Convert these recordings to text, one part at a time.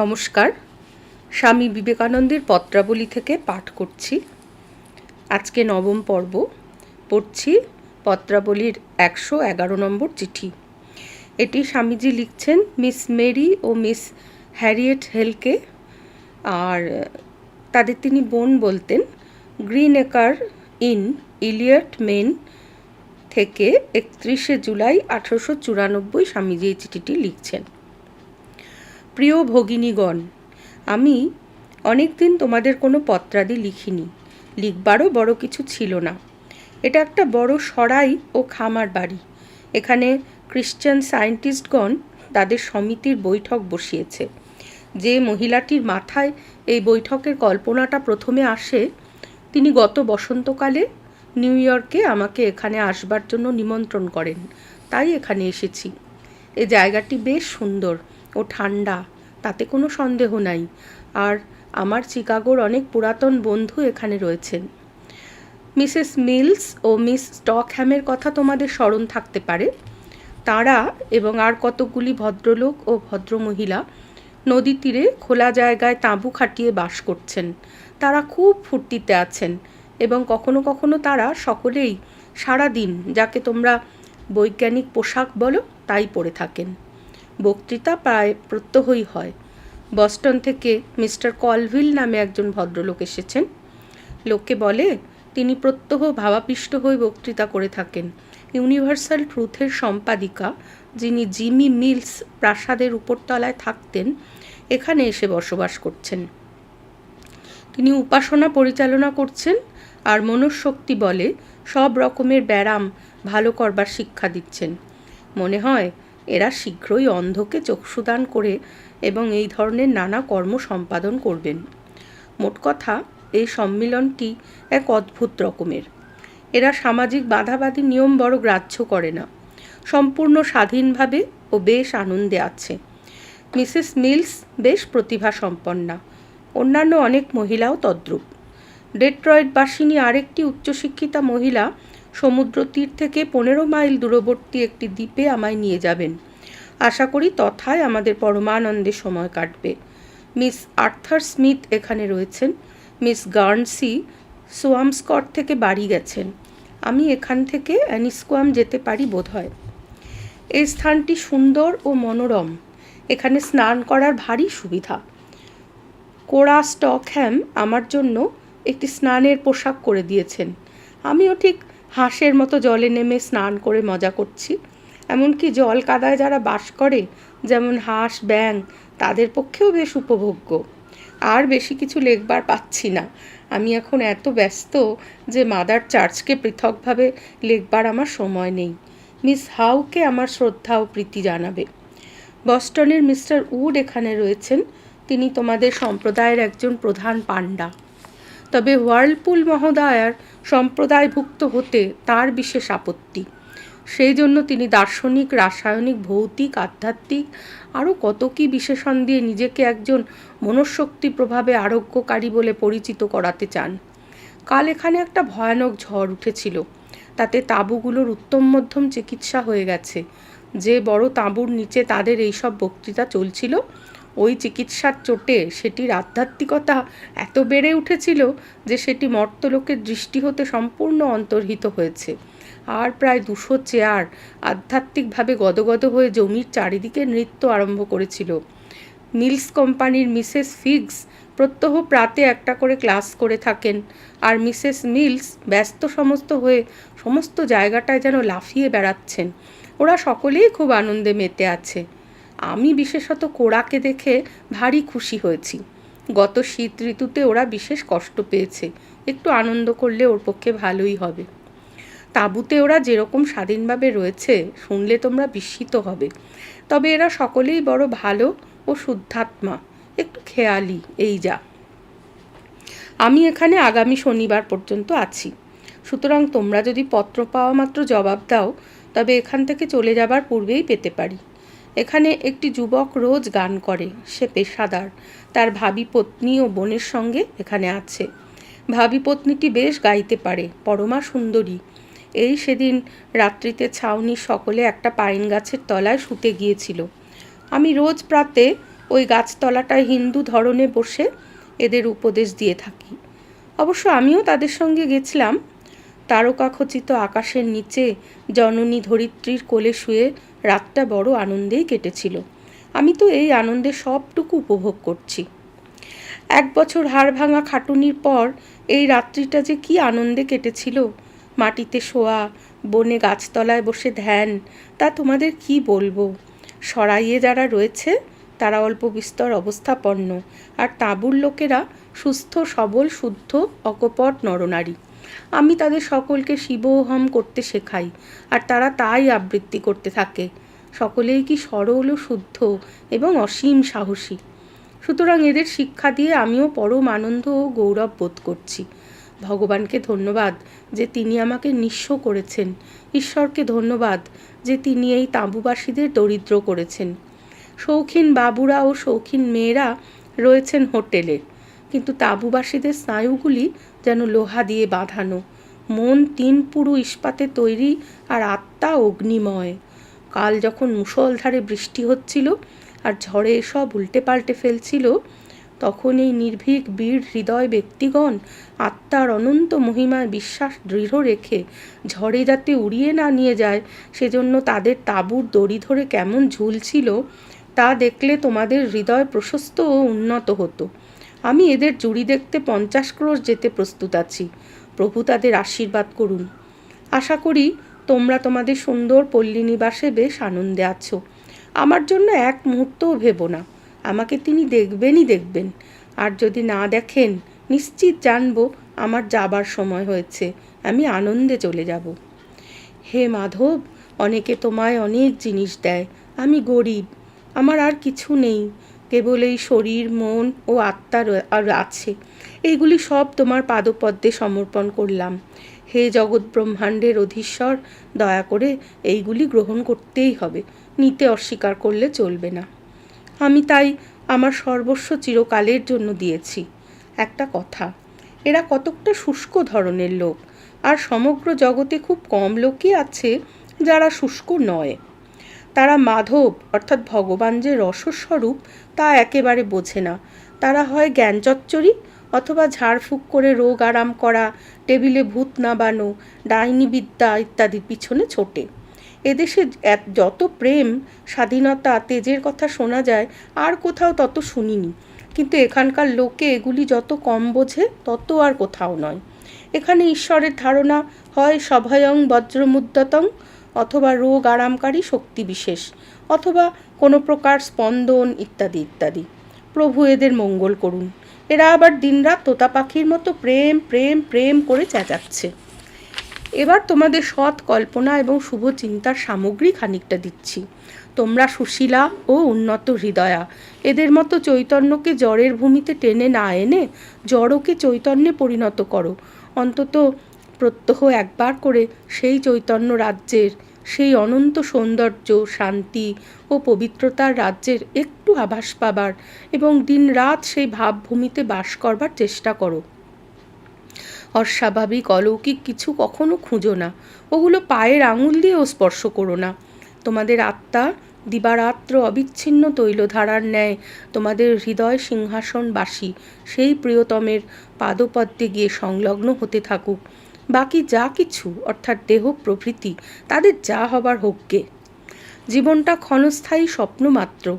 নমস্কার। স্বামী বিবেকানন্দের পত্রাবলী থেকে পাঠ করছি। আজকে নবম পর্ব। পড়ছি পত্রাবলীর একশো এগারো নম্বর চিঠি। এটি স্বামীজি লিখছেন মিস মেরি ও মিস হ্যারিয়েট হেলকে। আর তাদের তিনি বোন বলতেন গ্রিন একার ইন ইলিয়ট মেন থেকে একত্রিশে জুলাই আঠারোশো চুরানব্বই স্বামীজি এই চিঠিটি লিখছেন। প্রিয় ভগিনীগণ, আমি অনেক দিন তোমাদের কোনো পত্রাদি লিখিনি, লিখবারও বড় কিছু ছিল না। এটা একটা বড় সরাই ও খামার বাড়ি। এখানে খ্রিশ্চান সায়েন্টিস্টগণ তাদের সমিতির বৈঠক বসিয়েছে। যে মহিলাটির মাথায় এই বৈঠকের কল্পনাটা প্রথমে আসে, তিনি গত বসন্তকালে নিউ ইয়র্কে আমাকে এখানে আসবার জন্য নিমন্ত্রণ করেন। তাই এখানে এসেছি। এই জায়গাটি বেশ সুন্দর ও ঠান্ডা। তাতে কোনো সন্দেহ নাই। আর আমার চিকাগোর অনেক পুরাতন বন্ধু এখানে রয়েছেন। মিসেস মিলস ও মিস স্টকহ্যামের কথা তোমাদের স্মরণ থাকতে পারে। তারা এবং আর কতকগুলি ভদ্রলোক ও ভদ্রমহিলা নদী তীরে খোলা জায়গায় তাঁবু খাটিয়ে বাস করছেন। তারা খুব ফুর্তিতে আছেন এবং কখনো কখনো তারা সকলেই সারাদিন, যাকে তোমরা বৈজ্ঞানিক পোশাক বলো, তাই পরে থাকেন। বক্তৃতা প্রায় প্রত্যহই হয়। বস্টন থেকে মিস্টার কলভিল নামে একজন ভদ্রলোক এসেছেন। লোককে বলে, তিনি প্রত্যহ ভাবাপিষ্ট হয়ে বক্তৃতা করে থাকেন। ইউনিভার্সাল ট্রুথের সম্পাদিকা, যিনি জিমি মিলস প্রাসাদের উপরতলায় থাকতেন, এখানে এসে বসবাস করছেন। তিনি উপাসনা পরিচালনা করছেন আর মনঃশক্তি বলে সব রকমের ব্যায়াম ভালো করবার শিক্ষা দিচ্ছেন। মনে হয়, এরা শীঘ্রই অন্ধকে চক্ষুদান করে এবং এই ধরনের নানা কর্ম সম্পাদন করবেন। মোট কথা, এই সম্মিলনটি এক অদ্ভুত রকমের। এরা সামাজিক বাধাবাধি নিয়ম বড় গ্রাহ্য করে না। সম্পূর্ণ স্বাধীনভাবে ও বেশ আনন্দে আছে। মিসেস মিলস বেশ প্রতিভা সম্পন্না অন্যান্য অনেক মহিলাও তদ্রূপ। ডেট্রয়েডবাসিনী আরেকটি উচ্চশিক্ষিতা মহিলা সমুদ্র তীর থেকে পনেরো মাইল দূরবর্তী একটি দ্বীপে আমায় নিয়ে যাবেন। আশা করি তথায় আমাদের পরমানন্দে সময় কাটবে। মিস আর্থার স্মিথ এখানে রয়েছেন। মিস গার্নসি সোয়ামস্কট থেকে বাড়ি গেছেন। আমি এখান থেকে অ্যানিস্কোয়াম যেতে পারি বোধহয়। এই স্থানটি সুন্দর ও মনোরম। এখানে স্নান করার ভারী সুবিধা। কোড়া স্টকহ্যাম আমার জন্য একটি স্নানের পোশাক করে দিয়েছেন। আমিও ঠিক হাঁসের মতো জলে নেমে স্নান করে মজা করছি। এমনকি জল কাদায় যারা বাস করে, যেমন হাঁস ব্যাং তাদের পক্ষেও বেশ উপভোগ্য। আর বেশি কিছু লেখবার পাচ্ছি না। আমি এখন এত ব্যস্ত যে মাদার চার্চকে পৃথকভাবে লেখবার আমার সময় নেই। মিস হাউকে আমার শ্রদ্ধা ও প্রীতি জানাবে। বস্টনের মিস্টার উড এখানে রয়েছেন। তিনি তোমাদের সম্প্রদায়ের একজন প্রধান পাণ্ডা। তবে ওয়ার্লপুল মহোদয়ার সম্প্রদায়ভুক্ত হতে তার বিশেষ আপত্তি। সেই জন্য তিনি দার্শনিক, রাসায়নিক, ভৌতিক, আধ্যাত্মিক আরও কত কী বিশেষণ দিয়ে নিজেকে একজন মনঃশক্তি প্রভাবে আরোগ্যকারী বলে পরিচিত করাতে চান। কাল এখানে একটা ভয়ানক ঝড় উঠেছিল। তাতে তাঁবুগুলোর উত্তম মধ্যম চিকিৎসা হয়ে গেছে। যে বড় তাঁবুর নিচে তাদের এইসব বক্তৃতা চলছিল, ওই চিকিৎসার চোটে সেটির আধ্যাত্মিকতা এত বেড়ে উঠেছিল যে সেটি মর্তলোকের দৃষ্টি হতে সম্পূর্ণ অন্তর্হিত হয়েছে। আর প্রায় দুশো চেয়ার আধ্যাত্মিকভাবে গদগদ হয়ে জমির চারিদিকে নৃত্য আরম্ভ করেছিল। মিলস কোম্পানির মিসেস ফিগস প্রত্যহ প্রাতে একটা করে ক্লাস করে থাকেন আর মিসেস মিলস ব্যস্ত সমস্ত হয়ে সমস্ত জায়গাটায় যেন লাফিয়ে বেড়াচ্ছেন। ওরা সকলেই খুব আনন্দে মেতে আছে। আমি বিশেষত কোড়াকে দেখে ভারী খুশি হয়েছি। গত শীত ঋতুতে ওরা বিশেষ কষ্ট পেয়েছে। একটু আনন্দ করলে ওর পক্ষে ভালোই হবে। তাঁবুতে ওরা যেরকম স্বাধীনভাবে রয়েছে, শুনলে তোমরা বিস্মিত হবে। তবে এরা সকলেই বড় ভালো ও শুদ্ধাত্মা, একটু খেয়ালি, এই যা। আমি এখানে আগামী শনিবার পর্যন্ত আছি। সুতরাং তোমরা যদি পত্র পাওয়া মাত্র জবাব দাও, তবে এখান থেকে চলে যাবার পূর্বেই পেতে পারি। এখানে একটি যুবক রোজ গান করে, সে পেশাদার। তার ভাবি পত্নী ও বোনের সঙ্গে এখানে আছে। ভাবি পত্নীটি বেশ গাইতে পারে, পরমা সুন্দরী। এই সেদিন রাত্রিতে ছাউনি সকলে একটা পাইন গাছের তলায় শুতে গিয়েছিল। আমি রোজ প্রাতে ওই গাছতলাটায় হিন্দু ধরনে বসে এদের উপদেশ দিয়ে থাকি। অবশ্য আমিও তাদের সঙ্গে গেছিলাম। তারকাখচিত আকাশের নিচে জননী ধরিত্রীর কোলে শুয়ে রাতটা বড় আনন্দেই কেটেছিল। আমি তো এই আনন্দে সবটুকু উপভোগ করছি। এক বছর হাড় ভাঙা খাটুনির পর এই রাত্রিটা যে কি আনন্দে কেটেছিল মাটিতে শোয়া, বনে গাছতলায় বসে ধ্যান, তা তোমাদের কি বলব? সরাইয়ে যারা রয়েছে, তারা অল্প বিস্তর অবস্থাপন্ন, আর তাঁবুর লোকেরা সুস্থ, সবল, শুদ্ধ, অকপট, নরনারী। আমি তাদের সকলকে শিবোহম করতে শেখাই, আর তারা তাই আবৃত্তি করতে থাকে। সকলেই কি সরল ও শুদ্ধ এবং অসীম সাহসী। সুতরাং এদের শিক্ষা দিয়ে আমিও পরম আনন্দ ও গৌরব বোধ করছি। ভগবানকে ধন্যবাদ যে তিনি আমাকে নিঃস্ব করেছেন। ঈশ্বরকে ধন্যবাদ যে তিনি এই তাঁবুবাসীদের দরিদ্র করেছেন। শৌখিন বাবুরা ও শৌখিন মেয়েরা রয়েছেন হোটেলে। কিন্তু তাঁবুবাসীদের স্নায়ুগুলি যেন লোহা দিয়ে বাঁধানো। মন তিন পুরু ইস্পাতে তৈরি আর আত্মা অগ্নিময়। কাল যখন মুষলধারে বৃষ্টি হচ্ছিল আর ঝড়ে সব উল্টে পাল্টে ফেলছিল তখন এই নির্ভীক বীর হৃদয় ব্যক্তিগণ আত্মার অনন্ত মহিমায় বিশ্বাস দৃঢ় রেখে ঝড়ে যাতে উড়িয়ে না নিয়ে যায়, সেজন্য তাদের তাঁবুর দড়ি ধরে কেমন ঝুলছিল তা দেখলে তোমাদের হৃদয় প্রশস্ত ও উন্নত হতো। আমি এদের জুড়ি দেখতে পঞ্চাশ ক্রোশ যেতে প্রস্তুত আছি। প্রভু তাদের আশীর্বাদ করুন। আশা করি তোমরা তোমাদের সুন্দর পল্লী নিবাসে বেশ আনন্দে আছো। আমার জন্য এক মুহূর্তও ভেবো না। আমাকে তিনি দেখবেনই দেখবেন। আর যদি না দেখেন, নিশ্চিত জানব আমার যাবার সময় হয়েছে, আমি আনন্দে চলে যাব। হে মাধব, অনেকে তোমায় অনেক জিনিস দেয়, আমি গরিব, আমার আর কিছু নেই, কেবল এই শরীর, মন ও আত্মা আর আছে, এইগুলি সব তোমার পাদপদ্মে সমর্পণ করলাম। হে জগৎ ব্রহ্মাণ্ডের অধীশ্বর, দয়া করে এইগুলি গ্রহণ করতেই হবে, নিতে অস্বীকার করলে চলবে না। আমি তাই আমার সর্বস্ব চিরকালের জন্য দিয়েছি। একটা কথা, এরা কতকটা শুষ্ক ধরনের লোক, আর সমগ্র জগতে খুব কম লোকই আছে যারা শুষ্ক নয়। তারা মাধব, অর্থাৎ ভগবান যে রসস্বরূপ, তা একেবারে বোঝে না। তারা হয় জ্ঞান চচ্চরি অথবা ঝাড়ফুঁক করে রোগ আরাম করা, টেবিলে ভূত নাবানো ডাইনি বিদ্যা ইত্যাদির পিছনে ছোটে। এদেশে যত প্রেম, স্বাধীনতা, তেজের কথা শোনা যায়, আর কোথাও তত শুনিনি। কিন্তু এখানকার লোকে এগুলি যত কম বোঝে, তত আর কোথাও নয়। এখানে ঈশ্বরের ধারণা হয় সভয়ং বজ্রমুদ্যতং অথবা রোগ আরামকারী শক্তি বিশেষ, অথবা কোনো প্রকার স্পন্দন ইত্যাদি ইত্যাদি। প্রভু এদের মঙ্গল করুন। এরা আবার দিনরাত তোতা পাখির মতো প্রেম প্রেম প্রেম করে চেঁচাচ্ছে। এবার তোমাদের সৎ কল্পনা এবং শুভ চিন্তার সামগ্রী খানিকটা দিচ্ছি। তোমরা সুশীলা ও উন্নত হৃদয়া, এদের মতো চৈতন্যকে জ্বরের ভূমিতে টেনে না এনে জড়কে চৈতন্যে পরিণত করো। অন্তত প্রত্যহ একবার করে সেই চৈতন্য রাজ্যের, সেই অনন্ত সৌন্দর্য, শান্তি ও পবিত্রতার রাজ্যের একটু আভাস পাবার এবং দিন রাত সেই ভাবভূমিতে বাস করবার চেষ্টা করো। অস্বাভাবিক, অলৌকিক কিছু কখনো খুঁজো না। ওগুলো পায়ের আঙুল দিয়েও স্পর্শ করো না। তোমাদের আত্মা দিবারাত্র অবিচ্ছিন্ন তৈলধারার ন্যায় তোমাদের হৃদয় সিংহাসনবাসী, সেই প্রিয়তমের পাদপদ্মে গিয়ে সংলগ্ন হতে থাকুক। বাকি যা কিছু, অর্থাৎ দেহ প্রভৃতি, তাদের যা হবার হোককে জীবনটা ক্ষণস্থায়ী স্বপ্ন মাত্র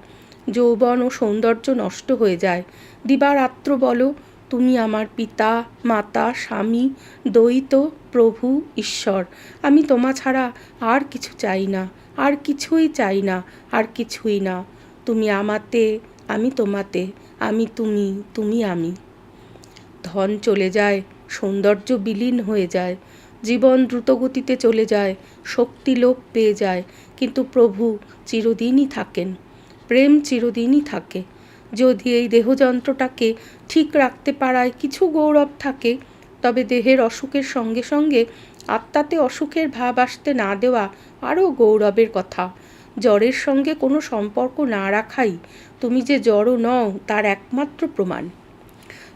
যৌবন ও সৌন্দর্য নষ্ট হয়ে যায়। দিবারাত্র বলো তুমি আমার পিতা, মাতা, স্বামী, দ্বৈত, প্রভু, ঈশ্বর। আমি তোমা ছাড়া আর কিছু চাই না, আর কিছুই চাই না, আর কিছুই না। তুমি আমাতে, আমি তোমাতে, আমি তুমি তুমি আমি। ধন চলে যায়, সৌন্দর্য বিলীন হয়ে যায়। জীবন দ্রুতগতিতে চলে যায়, শক্তি লোপ পেয়ে যায়। কিন্তু প্রভু চিরদিনই থাকেন, প্রেম চিরদিনই থাকে। যদি এই দেহযন্ত্রটাকে ঠিক রাখতে পারায় কিছু গৌরব থাকে, তবে দেহের অসুখের সঙ্গে সঙ্গে আত্মাতে অসুখের ভাব আসতে না দেওয়া আরও গৌরবের কথা। জ্বরের সঙ্গে কোনো সম্পর্ক না রাখাই তুমি যে জড়ো নও, তার একমাত্র প্রমাণ।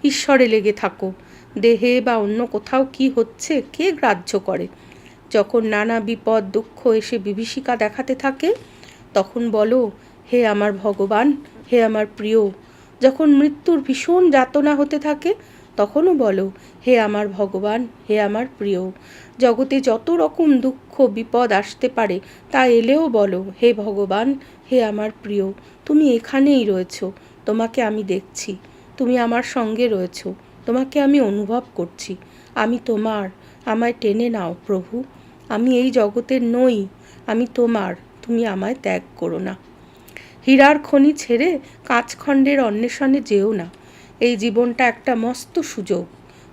ঈশ্বরে লেগে থাকো। দেহে বা অন্য কোথাও কি হচ্ছে, কে গ্রাহ্য করে? যখন নানা বিপদ, দুঃখ এসে বিভীষিকা দেখাতে থাকে, তখন বলো, হে আমার ভগবান হে আমার প্রিয়, যখন মৃত্যুর ভীষণ যাতনা হতে থাকে, তখনও বলো, হে আমার ভগবান, হে আমার প্রিয়, জগতে যত রকম দুঃখ, বিপদ আসতে পারে, তা এলেও বলো, হে ভগবান, হে আমার প্রিয়, তুমি এখানেই রয়েছ, তোমাকে আমি দেখছি, তুমি আমার সঙ্গে রয়েছ, তোমাকে আমি অনুভব করছি, আমি তোমার, আমায় টেনে নাও প্রভু, আমি এই জগতের নই, আমি তোমার, তুমি আমায় ত্যাগ করো না। হীরার খনি ছেড়ে কাঁচখণ্ডের অন্বেষণে যেও না। এই জীবনটা একটা মস্ত সুযোগ।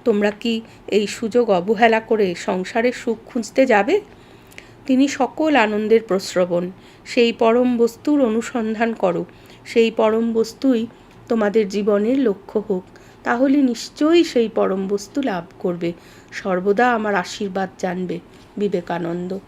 তোমরা কি এই সুযোগ অবহেলা করে সংসারের সুখ খুঁজতে যাবে? তিনি সকল আনন্দের প্রশ্রবণ সেই পরম বস্তুর অনুসন্ধান করো। সেই পরম বস্তুই তোমাদের জীবনের লক্ষ্য হোক। তাহলে নিশ্চয়ই সেই পরম বস্তু লাভ করবে। সর্বদা আমার আশীর্বাদ জানবে বিবেকানন্দ।